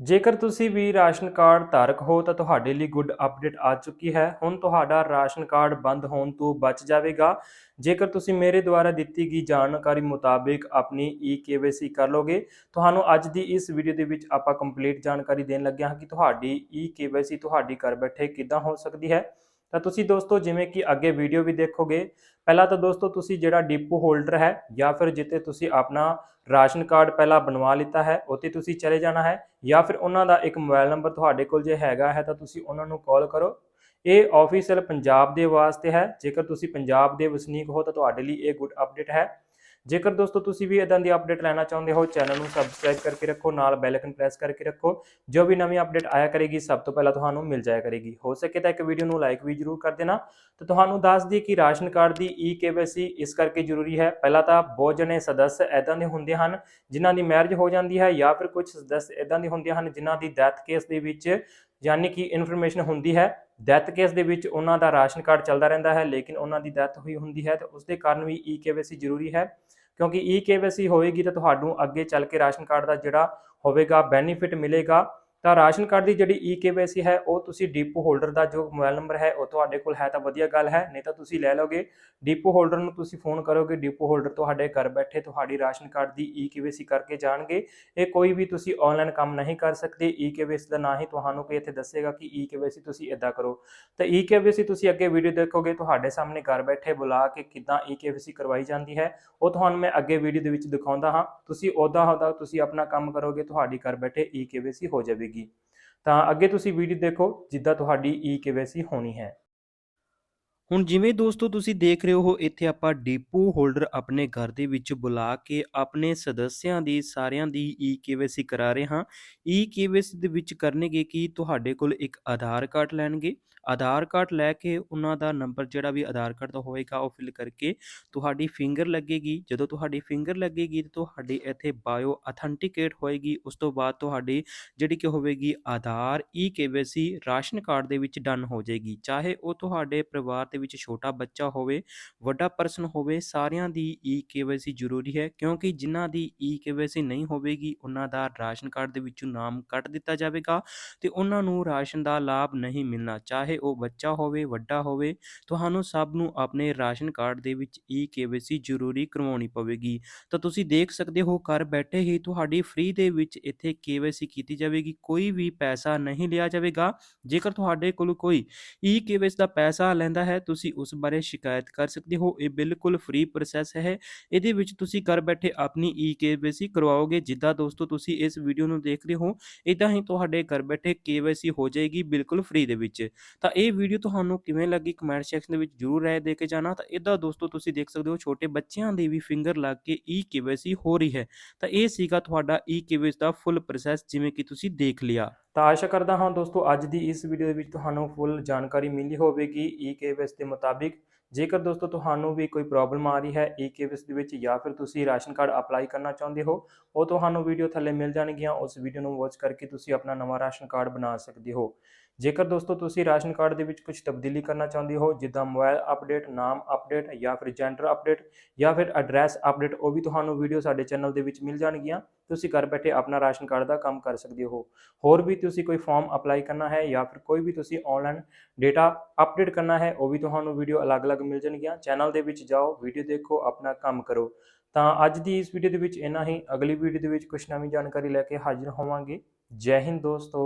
ਜੇਕਰ ਤੁਸੀਂ ਵੀ ration card ਧਾਰਕ ਹੋ ਤਾਂ ਤੁਹਾਡੇ ਲਈ ਗੁੱਡ ਅਪਡੇਟ ਆ ਚੁੱਕੀ ਹੈ। ਹੁਣ ਤੁਹਾਡਾ ਰਾਸ਼ਨ ਕਾਰਡ ਬੰਦ ਹੋਣ ਤੋਂ ਬਚ ਜਾਵੇਗਾ। ਜੇਕਰ ਤੁਸੀਂ ਮੇਰੇ ਦੁਆਰਾ ਦਿੱਤੀ ਗਈ ਜਾਣਕਾਰੀ ਮੁਤਾਬਿਕ ਆਪਣੀ ਈ ਕਰ ਲੋਗੇ, ਤੁਹਾਨੂੰ ਅੱਜ ਦੀ ਇਸ ਵੀਡੀਓ ਦੇ ਵਿੱਚ ਆਪਾਂ ਕੰਪਲੀਟ ਜਾਣਕਾਰੀ ਦੇਣ ਲੱਗੇ ਹਾਂ ਕਿ ਤੁਹਾਡੀ ਈ ਤੁਹਾਡੀ ਘਰ ਬੈਠੇ ਕਿੱਦਾਂ ਹੋ ਸਕਦੀ ਹੈ। ਤਾਂ ਤੁਸੀਂ ਦੋਸਤੋ ਜਿਵੇਂ ਕਿ ਅੱਗੇ ਵੀਡੀਓ ਵੀ ਦੇਖੋਗੇ, ਪਹਿਲਾਂ ਤਾਂ ਦੋਸਤੋ ਤੁਸੀਂ ਜਿਹੜਾ ਡਿਪੋ ਹੋਲਡਰ ਹੈ ਜਾਂ ਫਿਰ ਜਿੱਥੇ ਤੁਸੀਂ ਆਪਣਾ ਰਾਸ਼ਨ ਕਾਰਡ ਪਹਿਲਾਂ ਬਣਵਾ ਲਿੱਤਾ ਹੈ, ਉੱਥੇ ਤੁਸੀਂ ਚਲੇ ਜਾਣਾ ਹੈ ਜਾਂ ਫਿਰ ਉਹਨਾਂ ਦਾ ਇੱਕ ਮੋਬਾਈਲ ਨੰਬਰ ਤੁਹਾਡੇ ਕੋਲ ਜੇ ਹੈਗਾ ਹੈ ਤਾਂ ਤੁਸੀਂ ਉਹਨਾਂ ਨੂੰ ਕਾਲ ਕਰੋ। ਇਹ ਆਫੀਸ਼ੀਅਲ ਪੰਜਾਬ ਦੇ ਵਾਸਤੇ ਹੈ, ਜੇਕਰ ਤੁਸੀਂ ਪੰਜਾਬ ਦੇ ਵਸਨੀਕ ਹੋ ਤਾਂ ਤੁਹਾਡੇ ਲਈ ਇਹ ਗੁੱਡ ਅਪਡੇਟ ਹੈ। ਜੇਕਰ ਦੋਸਤੋ ਤੁਸੀਂ ਵੀ ਇਦਾਂ ਦੀ ਅਪਡੇਟ ਲੈਣਾ ਚਾਹੁੰਦੇ ਹੋ ਚੈਨਲ ਨੂੰ ਸਬਸਕ੍ਰਾਈਬ ਕਰਕੇ ਰੱਖੋ, ਨਾਲ ਬੈਲ ਆਈਕਨ ਪ੍ਰੈਸ ਕਰਕੇ ਰੱਖੋ, ਜੋ ਵੀ ਨਵੀਂ ਅਪਡੇਟ ਆਇਆ ਕਰੇਗੀ, ਸਭ ਤੋਂ ਪਹਿਲਾਂ ਤੁਹਾਨੂੰ ਮਿਲ ਜਾਇਆ ਕਰੇਗੀ। ਹੋ ਸਕੇ ਤਾਂ ਇੱਕ ਵੀਡੀਓ ਨੂੰ ਲਾਈਕ ਵੀ ਜਰੂਰ ਕਰ ਦੇਣਾ। ਤੇ ਤੁਹਾਨੂੰ ਦੱਸ ਦਈਏ ਕਿ ਰਾਸ਼ਨ ਕਾਰਡ ਦੀ ਈ ਇਸ ਕਰਕੇ ਜ਼ਰੂਰੀ ਹੈ। ਪਹਿਲਾਂ ਤਾਂ ਬਹੁਤ ਜਣੇ ਸਦੱਸ ਐਦਾਂ ਦੇ ਹੁੰਦੇ ਹਨ, ਜਿਨ੍ਹਾਂ ਦੀ ਮੈਰਿਜ ਹੋ ਜਾਂਦੀ ਹੈ ਜਾਂ ਫਿਰ ਕੁਝ ਸਦੱਸ ਐਦਾਂ ਦੇ ਹੁੰਦੇ ਹਨ, ਜਿਨ੍ਹਾਂ ਦੀ ਡੈਥ ਕੇਸ ਦੇ ਵਿੱਚ ਯਾਨੀ ਕਿ ਇਨਫੋਰਮੇਸ਼ਨ ਹੁੰਦੀ ਹੈ। ਡੈਥ ਕੇਸ ਦੇ ਵਿੱਚ ਉਹਨਾਂ ਦਾ ਰਾਸ਼ਨ ਕਾਰਡ ਚੱਲਦਾ ਰਹਿੰਦਾ ਹੈ, ਲੇਕਿਨ ਉਹਨਾਂ ਦੀ ਡੈਥ ਹੋਈ ਹੁੰਦੀ ਹੈ ਤੇ ਉਸ ਦੇ ਕਾਰਨ ਵੀ ਈ ਜ਼ਰੂਰੀ ਹੈ। ਕਿਉਂਕਿ ਈ ਹੋਏਗੀ ਤਾਂ ਤੁਹਾਨੂੰ ਅੱਗੇ ਚੱਲ ਕੇ ਰਾਸ਼ਨ ਕਾਰਡ ਦਾ ਜਿਹੜਾ ਹੋਵੇਗਾ ਬੈਨੀਫਿਟ ਮਿਲੇਗਾ। ਤਾਂ ਰਾਸ਼ਨ ਕਾਰਡ ਦੀ ਜਿਹੜੀ ਈ ਹੈ, ਉਹ ਤੁਸੀਂ ਡਿਪੋ ਹੋਲਡਰ ਦਾ ਜੋ ਮੋਬਾਈਲ ਨੰਬਰ ਹੈ, ਉਹ ਤੁਹਾਡੇ ਕੋਲ ਹੈ ਤਾਂ ਵਧੀਆ ਗੱਲ ਹੈ, ਨਹੀਂ ਤਾਂ ਤੁਸੀਂ ਲੈ ਲਓਗੇ। ਡਿਪੋ ਹੋਲਡਰ ਨੂੰ ਤੁਸੀਂ ਫੋਨ ਕਰੋਗੇ, ਡਿਪੋ ਹੋਲਡਰ ਤੁਹਾਡੇ ਘਰ ਬੈਠੇ ਤੁਹਾਡੀ ਰਾਸ਼ਨ ਕਾਰਡ ਦੀ ਈ ਕਰਕੇ ਜਾਣਗੇ। ਇਹ ਕੋਈ ਵੀ ਤੁਸੀਂ ਆਨਲਾਈਨ ਕੰਮ ਨਹੀਂ ਕਰ ਸਕਦੇ ਈ ਦਾ ਨਾ ਹੀ ਤੁਹਾਨੂੰ ਕੋਈ ਇੱਥੇ ਦੱਸੇਗਾ ਕਿ ਈ ਤੁਸੀਂ ਇਦਾਂ ਕਰੋ। ਤਾਂ ਈ ਤੁਸੀਂ ਅੱਗੇ ਵੀਡੀਓ ਦੇਖੋਗੇ, ਤੁਹਾਡੇ ਸਾਹਮਣੇ ਘਰ ਬੈਠੇ ਬੁਲਾ ਕੇ ਕਿਦਾਂ ਈ ਕਰਵਾਈ ਜਾਂਦੀ ਹੈ, ਉਹ ਤੁਹਾਨੂੰ ਮੈਂ ਅੱਗੇ ਵੀਡੀਓ ਦੇ ਵਿੱਚ ਦਿਖਾਉਂਦਾ ਹਾਂ। ਤੁਸੀਂ ਉਹਦਾ ਉਹਦਾ ਤੁਸੀਂ ਆਪਣਾ ਕੰਮ ਕਰੋਗੇ, ਤੁਹਾਡੀ ਘਰ ਬੈਠੇ ਈ ਹੋ ਜਾਵੇਗੀ। ਤਾਂ ਅੱਗੇ ਤੁਸੀਂ ਵੀਡੀਓ ਦੇਖੋ ਜਿੱਦਾਂ ਤੁਹਾਡੀ ਈ ਹੋਣੀ ਹੈ। ਹੁਣ ਜਿਵੇਂ ਦੋਸਤੋ ਤੁਸੀਂ ਦੇਖ ਰਹੇ ਹੋ, ਇੱਥੇ ਆਪਾਂ ਡੀਪੂ ਹੋਲਡਰ ਆਪਣੇ ਘਰ ਦੇ ਵਿੱਚ ਬੁਲਾ ਕੇ ਆਪਣੇ ਸਦੱਸਿਆਂ ਦੀ, ਸਾਰਿਆਂ ਦੀ ਈ ਕਰਾ ਰਹੇ ਹਾਂ। ਈ ਦੇ ਵਿੱਚ ਕਰਨਗੇ ਕਿ? ਤੁਹਾਡੇ ਕੋਲ ਇੱਕ ਆਧਾਰ ਕਾਰਡ ਲੈਣਗੇ। ਆਧਾਰ ਕਾਰਡ ਲੈ ਕੇ ਉਹਨਾਂ ਦਾ ਨੰਬਰ ਜਿਹੜਾ ਵੀ ਆਧਾਰ ਕਾਰਡ ਦਾ ਹੋਵੇਗਾ, ਉਹ ਫਿਲ ਕਰਕੇ ਤੁਹਾਡੀ ਫਿੰਗਰ ਲੱਗੇਗੀ। ਜਦੋਂ ਤੁਹਾਡੀ ਫਿੰਗਰ ਲੱਗੇਗੀ, ਤਾਂ ਤੁਹਾਡੀ ਇੱਥੇ ਬਾਇਓ ਅਥੈਂਟੀਕੇਟ ਹੋਏਗੀ। ਉਸ ਤੋਂ ਬਾਅਦ ਤੁਹਾਡੀ ਜਿਹੜੀ ਕਿ ਹੋਵੇਗੀ ਆਧਾਰ ਈ ਰਾਸ਼ਨ ਕਾਰਡ ਦੇ ਵਿੱਚ ਡਨ ਹੋ ਜਾਏਗੀ। ਚਾਹੇ ਉਹ ਤੁਹਾਡੇ ਪਰਿਵਾਰ ਦੇ ਵਿੱਚ ਛੋਟਾ ਬੱਚਾ ਹੋਵੇ, ਵੱਡਾ ਪਰਸਨ ਹੋਵੇ, ਸਾਰਿਆਂ ਦੀ ਈ ਜ਼ਰੂਰੀ ਹੈ, ਕਿਉਂਕਿ ਜਿਨ੍ਹਾਂ ਦੀ ਈ ਨਹੀਂ ਹੋਵੇਗੀ, ਉਹਨਾਂ ਦਾ ਰਾਸ਼ਨ ਕਾਰਡ ਦੇ ਵਿੱਚੋਂ ਨਾਮ ਕੱਟ ਦਿੱਤਾ ਜਾਵੇਗਾ ਤੇ ਉਹਨਾਂ ਨੂੰ ਰਾਸ਼ਨ ਦਾ ਲਾਭ ਨਹੀਂ ਮਿਲਣਾ। ਚਾਹੇ ਉਹ ਬੱਚਾ ਹੋਵੇ, ਵੱਡਾ ਹੋਵੇ, ਤੁਹਾਨੂੰ ਸਭ ਨੂੰ ਆਪਣੇ ਰਾਸ਼ਨ ਕਾਰਡ ਦੇ ਵਿੱਚ ਈ ਜ਼ਰੂਰੀ ਕਰਵਾਉਣੀ ਪਵੇਗੀ। ਤਾਂ ਤੁਸੀਂ ਦੇਖ ਸਕਦੇ ਹੋ, ਘਰ ਬੈਠੇ ਹੀ ਤੁਹਾਡੀ ਫ੍ਰੀ ਦੇ ਵਿੱਚ ਇੱਥੇ ਕੇਵਾਈਸੀ ਕੀਤੀ ਜਾਵੇਗੀ, ਕੋਈ ਵੀ ਪੈਸਾ ਨਹੀਂ ਲਿਆ ਜਾਵੇਗਾ। ਜੇਕਰ ਤੁਹਾਡੇ ਕੋਲ ਕੋਈ ਈ ਦਾ ਪੈਸਾ ਲੈਂਦਾ ਹੈ ਤੁਸੀਂ ਉਸ ਬਾਰੇ ਸ਼ਿਕਾਇਤ ਕਰ ਸਕਦੇ ਹੋ। ਇਹ ਬਿਲਕੁਲ ਫ੍ਰੀ ਪ੍ਰੋਸੈਸ ਹੈ। ਇਹਦੇ ਵਿੱਚ ਤੁਸੀਂ ਘਰ ਬੈਠੇ ਆਪਣੀ ਈ ਕਰਵਾਓਗੇ। ਜਿੱਦਾਂ ਦੋਸਤੋ ਤੁਸੀਂ ਇਸ ਵੀਡੀਓ ਨੂੰ ਦੇਖਦੇ ਹੋ ਇਦਾਂ ਹੀ ਤੁਹਾਡੇ ਘਰ ਬੈਠੇ ਕੇਵਾਈਸੀ ਹੋ ਜਾਏਗੀ ਬਿਲਕੁਲ ਫ੍ਰੀ ਦੇ ਵਿੱਚ। ਤਾਂ ਇਹ ਵੀਡੀਓ ਤੁਹਾਨੂੰ ਕਿਵੇਂ ਲੱਗੀ ਕਮੈਂਟ ਸੈਕਸ਼ਨ ਦੇ ਵਿੱਚ ਜਰੂਰ ਰਾਏ ਦੇ ਕੇ ਜਾਣਾ। ਤਾਂ ਇਦਾਂ ਦੋਸਤੋ ਤੁਸੀਂ ਦੇਖ ਸਕਦੇ ਹੋ, ਛੋਟੇ ਬੱਚਿਆਂ ਦੀ ਵੀ ਫਿੰਗਰ ਲੱਗ ਕੇ ਈ ਕੇਵਾਈਸੀ ਹੋ ਰਹੀ ਹੈ। ਤਾਂ ਇਹ ਸੀਗਾ ਤੁਹਾਡਾ ਈ ਕੇਵਾਈਸੀ ਦਾ ਫੁੱਲ ਪ੍ਰੋਸੈਸ ਜਿਵੇਂ ਕਿ ਤੁਸੀਂ ਦੇਖ ਲਿਆ। ਤਾਂ ਆਸ਼ਾ ਕਰਦਾ ਹਾਂ ਦੋਸਤੋ, ਅੱਜ ਦੀ ਇਸ ਵੀਡੀਓ ਦੇ ਵਿੱਚ ਤੁਹਾਨੂੰ ਫੁੱਲ ਜਾਣਕਾਰੀ ਮਿਲੀ ਹੋਵੇਗੀ। ਈ ਦੇ ਮੁਤਾਬਿਕ ਜੇਕਰ ਦੋਸਤੋ ਤੁਹਾਨੂੰ ਵੀ ਕੋਈ ਪ੍ਰੋਬਲਮ ਆ ਰਹੀ ਹੈ ਈ ਦੇ ਵਿੱਚ ਜਾਂ ਫਿਰ ਤੁਸੀਂ ਰਾਸ਼ਨ ਕਾਰਡ ਅਪਲਾਈ ਕਰਨਾ ਚਾਹੁੰਦੇ ਹੋ, ਉਹ ਤੁਹਾਨੂੰ ਵੀਡੀਓ ਥੱਲੇ ਮਿਲ ਜਾਣਗੀਆਂ, ਉਸ ਵੀਡੀਓ ਨੂੰ ਵਾਚ ਕਰਕੇ ਤੁਸੀਂ ਆਪਣਾ ਨਵਾਂ ਰਾਸ਼ਨ ਕਾਰਡ ਬਣਾ ਸਕਦੇ ਹੋ। ਜੇਕਰ ਦੋਸਤੋ ਤੁਸੀਂ ਰਾਸ਼ਨ ਕਾਰਡ ਦੇ ਵਿੱਚ ਕੁਝ ਤਬਦੀਲੀ ਕਰਨਾ ਚਾਹੁੰਦੇ ਹੋ, ਜਿੱਦਾਂ ਮੋਬਾਈਲ ਅਪਡੇਟ ਨਾਮ ਅਪਡੇਟ ਜਾਂ ਫਿਰ ਜੈਂਡਰ ਅਪਡੇਟ ਜਾਂ ਫਿਰ ਐਡਰੈਸ ਅਪਡੇਟ ਉਹ ਵੀ ਤੁਹਾਨੂੰ ਵੀਡੀਓ ਸਾਡੇ ਚੈਨਲ ਦੇ ਵਿੱਚ ਮਿਲ ਜਾਣਗੀਆਂ, ਤੁਸੀਂ ਘਰ ਬੈਠੇ ਆਪਣਾ ਰਾਸ਼ਨ ਕਾਰਡ ਦਾ ਕੰਮ ਕਰ ਸਕਦੇ ਹੋ। ਹੋਰ ਵੀ ਤੁਸੀਂ ਕੋਈ ਫਾਰਮ ਅਪਲਾਈ ਕਰਨਾ ਹੈ ਜਾਂ ਫਿਰ ਕੋਈ ਵੀ ਤੁਸੀਂ ਆਨਲਾਈਨ ਡੇਟਾ ਅਪਡੇਟ ਕਰਨਾ ਹੈ, ਉਹ ਵੀ ਤੁਹਾਨੂੰ ਵੀਡੀਓ ਅਲੱਗ ਅਲੱਗ ਅਲੱਗ-ਅਲੱਗ ਮਿਲ ਜਾਣਗੀਆਂ। ਚੈਨਲ ਦੇ ਵਿੱਚ ਜਾਓ ਵੀਡੀਓ ਦੇਖੋ, ਆਪਣਾ ਕੰਮ ਕਰੋ। ਤਾਂ ਅੱਜ ਦੀ ਇਸ ਵੀਡੀਓ ਦੇ ਵਿੱਚ ਇੰਨਾ ਹੀ। ਅਗਲੀ ਵੀਡੀਓ ਦੇ ਵਿੱਚ ਕੁਝ ਨਵੀਂ ਜਾਣਕਾਰੀ ਲੈ ਕੇ ਹਾਜ਼ਰ ਹੋਵਾਂਗੇ। ਜੈ ਹਿੰਦ ਦੋਸਤੋ।